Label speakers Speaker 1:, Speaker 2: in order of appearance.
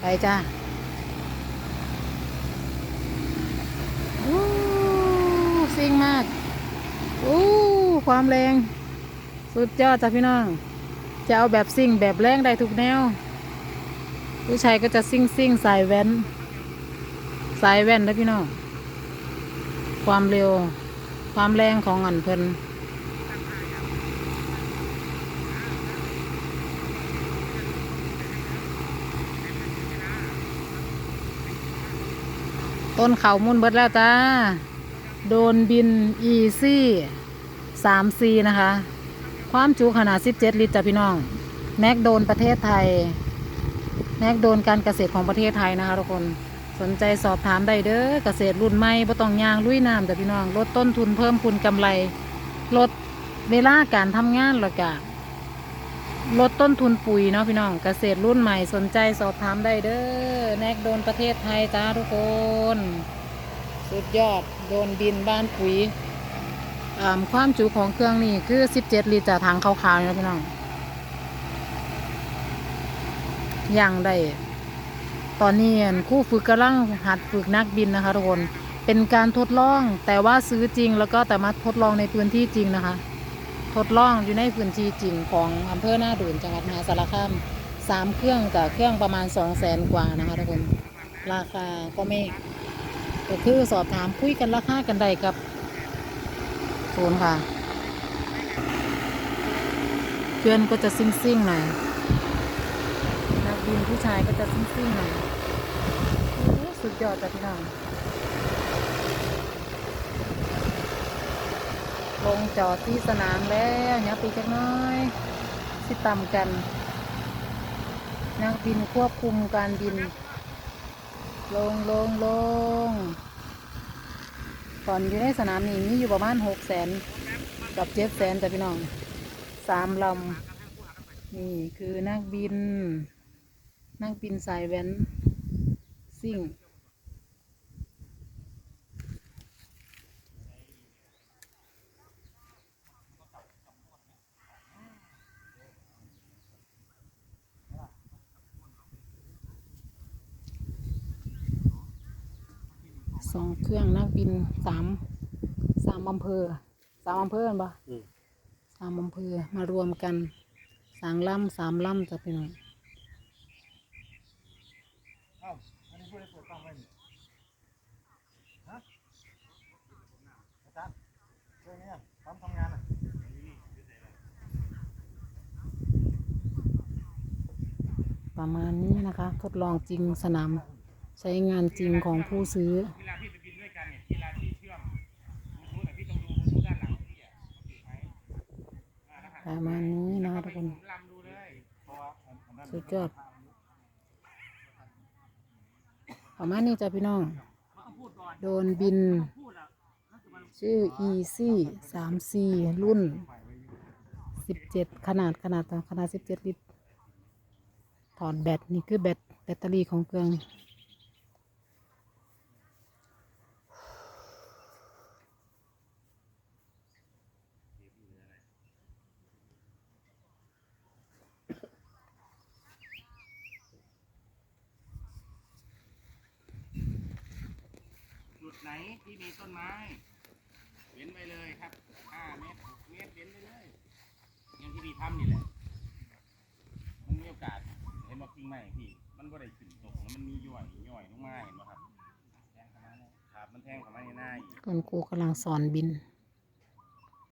Speaker 1: ไปจ้าอู้ซิ่งมากอู้ความแรง สุดยอดจ้ะพี่น้อง จะเอาแบบซิ่งแบบแรงได้ทุกแนว ผู้ชายก็จะซิ่งซิ่งสายแว้นสายแว่นนะพี่น้อง ความเร็ว ความแรงของอันเพิ่น ต้นเขามุ่นเบิดแล้วจ้า โดนบินอีซี่สามซีนะคะ ความจุขนาด 17 ลิตรจ้ะพี่น้อง แม็กโดนประเทศไทย แม็กโดนการเกษตรของประเทศไทยนะคะทุกคนสนใจสอบถามได้เด้อเกษตรรุ่นใหม่บ่ต้องยางลุยน้ำจ้ะพี่น้องลดต้นทุนเพิ่มคุณกำไรลดเวลาการทำงานแล้วก็ ลดต้นทุนปุ๋ยเนาะพี่น้องเกษตรรุ่นใหม่สนใจสอบถามได้เด้อแนกโดนประเทศไทยจ้าทุกคน สุดยอดโดนบินบ้านปุ๋ยความจุของเครื่องนี่คือ 17 ลิตรจากถังขาวๆเนาะพี่น้องย่างได้ตอนนี้คู่ฝึกกำลังหัดฝึกนักบินนะคะทุกคนเป็นการทดลองแต่ว่าซื้อจริงแล้วก็แต่มาทดลองในพื้นที่จริงนะคะ ทดลองอยู่ในพื้นที่จริงของอำเภอหน้าดูนจังหวัดมหาสารคามสามเครื่องกับเครื่องประมาณสองแสนกว่านะคะทุกคนราคาก็ไม่ก็คือสอบถามคุยกันราคากันได้กับศูนย์ค่ะเพื่อนก็จะซิ่งซิ่งหน่อยนักบินผู้ชายก็จะซิ่งซิ่งหน่อยสุดยอดจ้ะพี่น้อง งจอดที่สนามแล้วเนี่ยปีจักน้อยสิต่ำกัน นักบินควบคุมการบิน ลงลงลงก่อนอยู่ในสนามนี้มีอยู่ประมาณหกแสนกับเจ็ดแสนแต่พี่น้องสามลำนี่คือนักบิน นักบินสายแว้นซิ่ง สองเครื่องนักบินสามสามอำเภอสามอำเภอเห็นปะ
Speaker 2: อืม
Speaker 1: สามอำเภอมารวมกันสางลำสามลำจะเป็นอง
Speaker 2: เอ้าอันนี้พูดให้เปิดกล้องไว้นี่ฮะอาจารย์ช่วยเนี่ยทำทำงานอะ
Speaker 1: ประมาณนี้นะคะ ทดลองจริงสนาม ใช้งานจริงของผู้ซื้อ
Speaker 3: เวลาพี่ไปบินด้วยกันเนี่ยเวลาที่เชื่อมบลูทูธแต่พี่ต้องดูทูธด้านหลังพี่อย่าแล้
Speaker 1: ประมาณนี้นะทุกคนสุดยอดประมาณนี้จ้ะพี่น้อง โดนบิน ชื่อ Easy 3 C รุ่น 17 ขนาดขนาดขนาด 17 ลิตร ถอดแบต นี่คือแบตแบตเตอรี่ของเครื่อง
Speaker 3: นที่มีต้นไม้ เว้นไปเลยครับ5เมตร6เมตรเว้นไปเลยอย่างที่พี่ทำนี่แหละ มันมีโอกาสเห็นว่ากิ่งไม้พี่ มันก็ได้ขึ้นตกแล้วมันมีย่อยย่อยลงมาเห็นไหมครับแทงเข้ามาเนี่ยครับ มันแทงเข้ามาในหน้าอีก
Speaker 1: คนกูกำลังสอนบิน